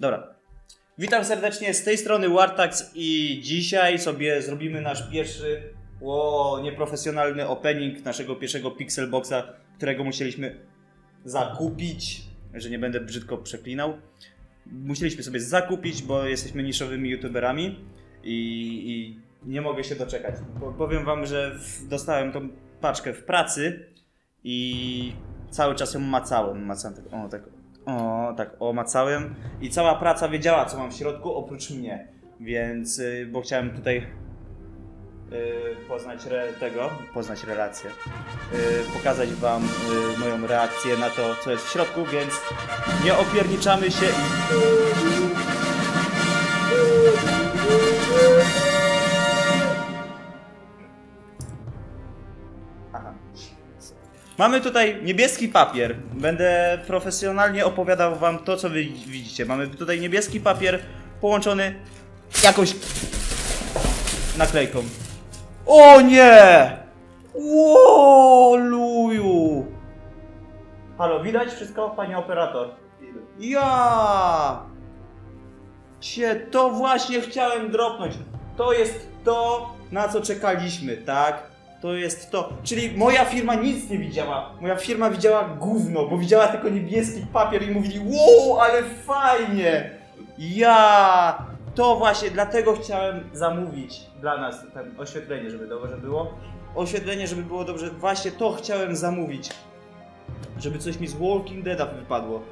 Dobra. Witam serdecznie z tej strony Wartax i dzisiaj sobie zrobimy nasz pierwszy o, nieprofesjonalny opening naszego pierwszego Pixelboxa, którego musieliśmy zakupić, że nie będę brzydko przeklinał. Musieliśmy sobie zakupić, bo jesteśmy niszowymi youtuberami i, i nie mogę się doczekać. Bo, powiem wam, że dostałem tą paczkę w pracy i cały czas ją macałem. Macałem tak, o, tak, o, tak, o, macałem. I cała praca wiedziała, co mam w środku, oprócz mnie. Więc, y, bo chciałem tutaj y, poznać re, tego, poznać relację, y, pokazać wam y, moją reakcję na to, co jest w środku, więc nie opierniczamy się i... Mamy tutaj niebieski papier. Będę profesjonalnie opowiadał wam to, co wy widzicie. Mamy tutaj niebieski papier połączony jakąś naklejką. O nie! Łoluju! Halo, widać wszystko, panie operator? Ja! Cię, to właśnie chciałem dropnąć. To jest to, na co czekaliśmy, tak? To jest to. Czyli moja firma nic nie widziała. Moja firma widziała gówno, bo widziała tylko niebieski papier i mówili wow, ale fajnie! Ja! To właśnie, dlatego chciałem zamówić dla nas ten oświetlenie, żeby dobrze było. Oświetlenie, żeby było dobrze. Właśnie to chciałem zamówić. Żeby coś mi z Walking Deada wypadło.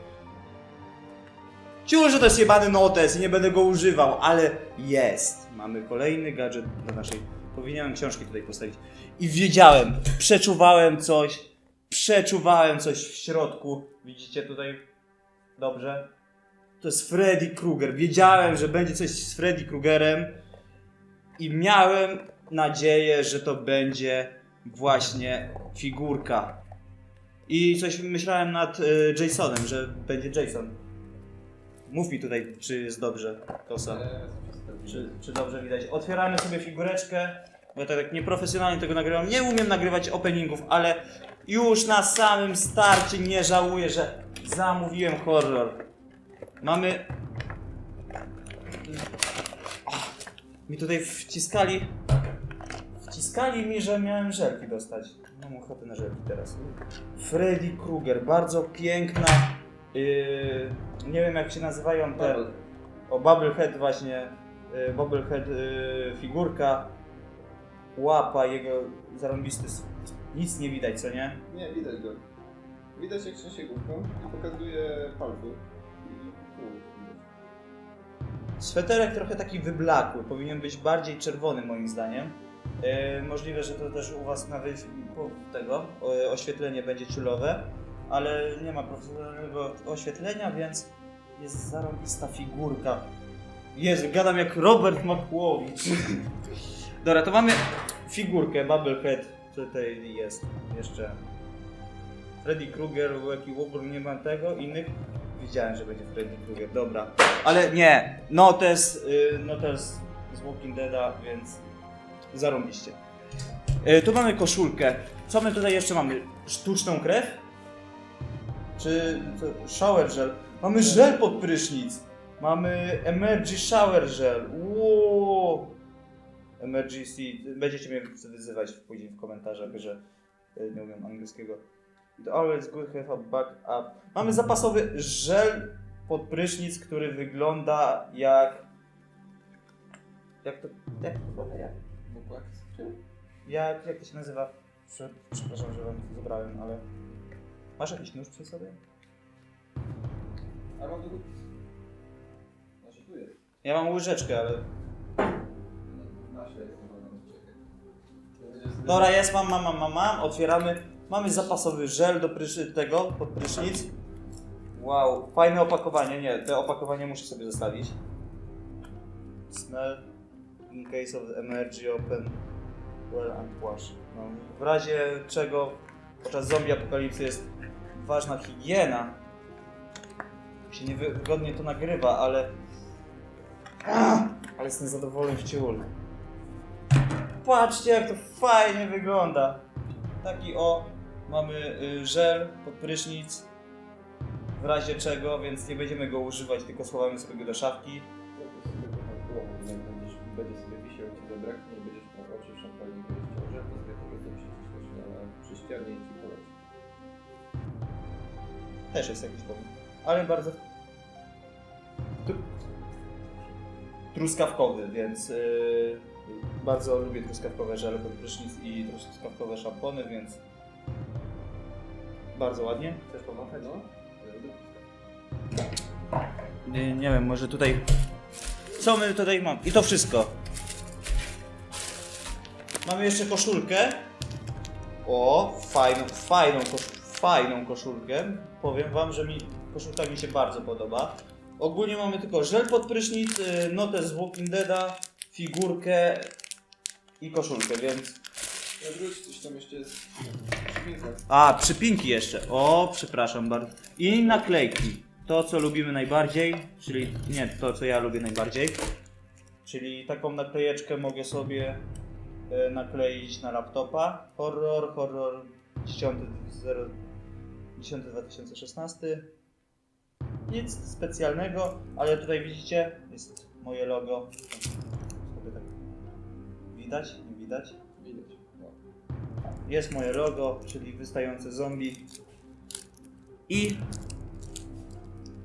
Ciul, że to jest jebany notes i nie będę go używał, ale jest. Mamy kolejny gadżet do naszej. Powinienem książki tutaj postawić. I wiedziałem, przeczuwałem coś, przeczuwałem coś w środku. Widzicie tutaj? Dobrze? To jest Freddy Krueger. Wiedziałem, że będzie coś z Freddy Kruegerem i miałem nadzieję, że to będzie właśnie figurka. I coś myślałem nad y, Jasonem, że będzie Jason. Mów mi tutaj, czy jest dobrze, Kosa. Czy, czy dobrze widać? Otwieramy sobie figureczkę, bo ja tak nieprofesjonalnie tego nagrywam. Nie umiem nagrywać openingów, ale już na samym starcie nie żałuję, że zamówiłem horror. Mamy... Mi tutaj wciskali... Wciskali mi, że miałem żelki dostać. Mam ochotę na żelki teraz. Freddy Krueger, bardzo piękna... Yy, nie wiem jak się nazywają te... O, Bubblehead właśnie, y, Bubblehead y, figurka, łapa, jego zarąbisty, nic nie widać, co nie? Nie, widać go. Widać jak trzęsie główką i pokazuje widać. Sweterek trochę taki wyblakły, powinien być bardziej czerwony moim zdaniem. Y, możliwe, że to też u Was na wyś- tego o, oświetlenie będzie ciulowe, ale nie ma profesjonalnego oświetlenia, więc jest zarąbista figurka. Jezu, gadam jak Robert Makłowicz. Dobra, to mamy figurkę Bubblehead. Tutaj jest jeszcze Freddy Krueger, jaki łobur, nie ma tego, innych. Widziałem, że będzie Freddy Krueger, dobra. Ale nie, no to jest, y, no to jest z Walking Deada, więc zarąbiście. Y, tu mamy koszulkę. Co my tutaj jeszcze mamy? Sztuczną krew? Czy to shower gel? Mamy żel pod prysznic. Mamy Emergy Shower Gel. Wow. Emergency. Będziecie mnie wyzywać później w komentarzach, że y, nie umiem angielskiego. It always good have a backup. Mamy zapasowy żel pod prysznic, który wygląda jak... Jak to... Jak to wygląda? Jak? Jak, jak to się nazywa? Prze, przepraszam, że wam to zabrałem, ale... Masz jakiś nóż przy sobie? A mam do Znaczy tu jest. Ja mam łyżeczkę, ale... Nasze jest Dobra, jest, mam, mam, mam, mam, mam. Otwieramy. Mamy zapasowy żel do pryszy, tego, pod prysznic. Wow, fajne opakowanie. Nie, te opakowanie muszę sobie zostawić. Smell in case of emergency open well and wash. No, w razie czego podczas zombie apokalipsy jest ważna higiena. Się niewygodnie to nagrywa, ale... Ale jestem zadowolony w ciul. Patrzcie jak to fajnie wygląda. Taki o, mamy y, żel pod prysznic. w razie czego, więc nie będziemy go używać, tylko schowamy sobie go do szafki. Będzie sobie wisiał ci zabraknie i będziesz miał oczy w szampanie i będziesz ciąże, to sobie po prostu przyciśniesz na ci poleci. Też jest jakiś pomysł. Ale bardzo... Tru... Truskawkowy, więc yy, bardzo lubię truskawkowe żele pod prysznic i truskawkowe szampony, więc bardzo ładnie. Chcesz pomachać? No. Nie, nie wiem, może tutaj... Co my tutaj mamy? I to wszystko. Mamy jeszcze koszulkę. O, fajną, fajną, kosz- fajną koszulkę. Powiem wam, że mi koszulka mi się bardzo podoba. Ogólnie mamy tylko żel pod prysznic, y, notę z Walking Deada, figurkę i koszulkę, więc... Wróć, coś tam jeszcze jest. Przypinka. A, przypinki jeszcze. O, przepraszam bardzo. I naklejki. To, co lubimy najbardziej, czyli nie, to, co ja lubię najbardziej. Czyli taką naklejeczkę mogę sobie e, nakleić na laptopa. Horror, horror 10, 0, 10 2016. Nic specjalnego, ale tutaj widzicie, jest moje logo. Sobie tak widać? Nie widać? Widać. Jest moje logo, czyli wystające zombie. I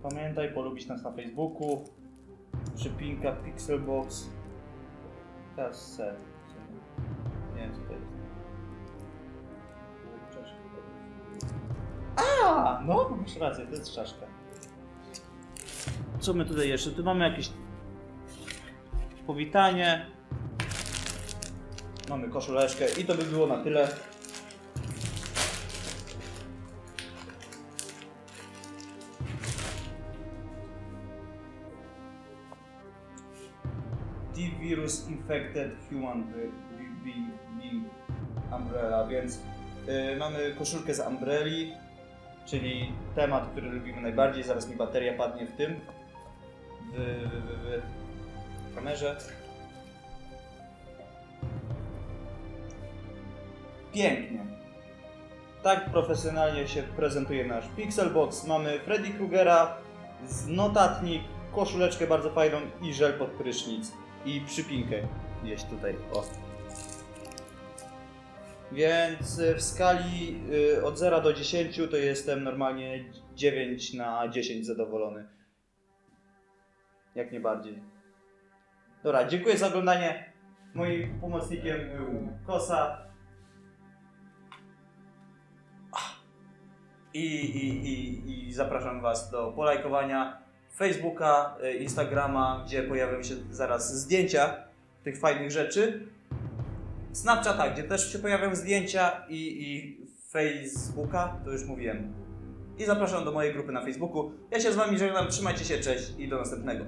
pamiętaj polubić nas na Facebooku. Przypinka Pixelbox. Teraz A, no masz rację, to jest czaszka. Co my tutaj jeszcze? Tu mamy jakieś powitanie. Mamy koszuleczkę i to by było na tyle. T-Virus Infected Human Be- Be- Be- Being Umbrella, więc y, mamy koszulkę z Umbrelli, czyli temat, który lubimy najbardziej. Zaraz mi bateria padnie w tym, w, w, w, kamerze. Pięknie. Tak profesjonalnie się prezentuje nasz Pixelbox. Mamy Freddy Krugera, z notatnik, koszuleczkę bardzo fajną i żel pod prysznic. I przypinkę gdzieś tutaj, o. Więc y, w skali y, od 0 do 10 to jestem normalnie 9 na 10 zadowolony. Jak nie bardziej. Dobra, dziękuję za oglądanie. Moim pomocnikiem był Kosa. I, i, i, I zapraszam Was do polajkowania Facebooka, y, Instagrama, gdzie pojawią się zaraz zdjęcia tych fajnych rzeczy. Snapchata, gdzie też się pojawią zdjęcia i, i Facebooka, to już mówiłem. I zapraszam do mojej grupy na Facebooku. Ja się z Wami żegnam, trzymajcie się, cześć i do następnego.